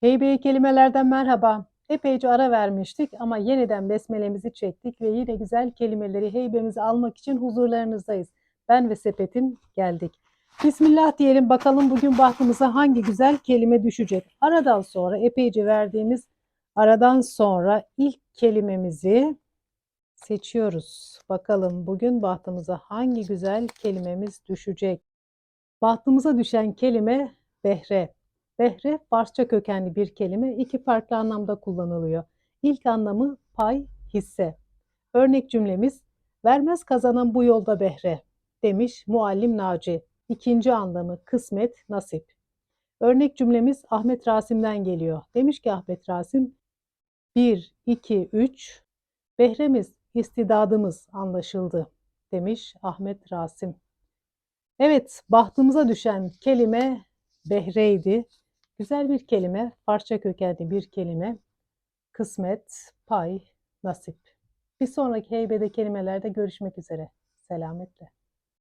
Heybe kelimelerden merhaba. Epeyce ara vermiştik ama yeniden besmelemizi çektik ve yine güzel kelimeleri heybemize almak için huzurlarınızdayız. Ben ve sepetim geldik. Bismillah diyelim bakalım bugün bahtımıza hangi güzel kelime düşecek. Aradan sonra epeyce verdiğimiz aradan sonra ilk kelimemizi seçiyoruz. Bakalım bugün bahtımıza hangi güzel kelimemiz düşecek. Bahtımıza düşen kelime behre. Behre Farsça kökenli bir kelime iki farklı anlamda kullanılıyor. İlk anlamı pay, hisse. Örnek cümlemiz vermez kazanan bu yolda behre demiş muallim Naci. İkinci anlamı kısmet, nasip. Örnek cümlemiz Ahmet Rasim'den geliyor. Demiş ki Ahmet Rasim 1, 2, 3 behremiz, istidadımız anlaşıldı demiş Ahmet Rasim. Evet, bahtımıza düşen kelime behreydi. Güzel bir kelime, parça kökenli bir kelime. Kısmet, pay, nasip. Bir sonraki heybede kelimelerde görüşmek üzere. Selametle.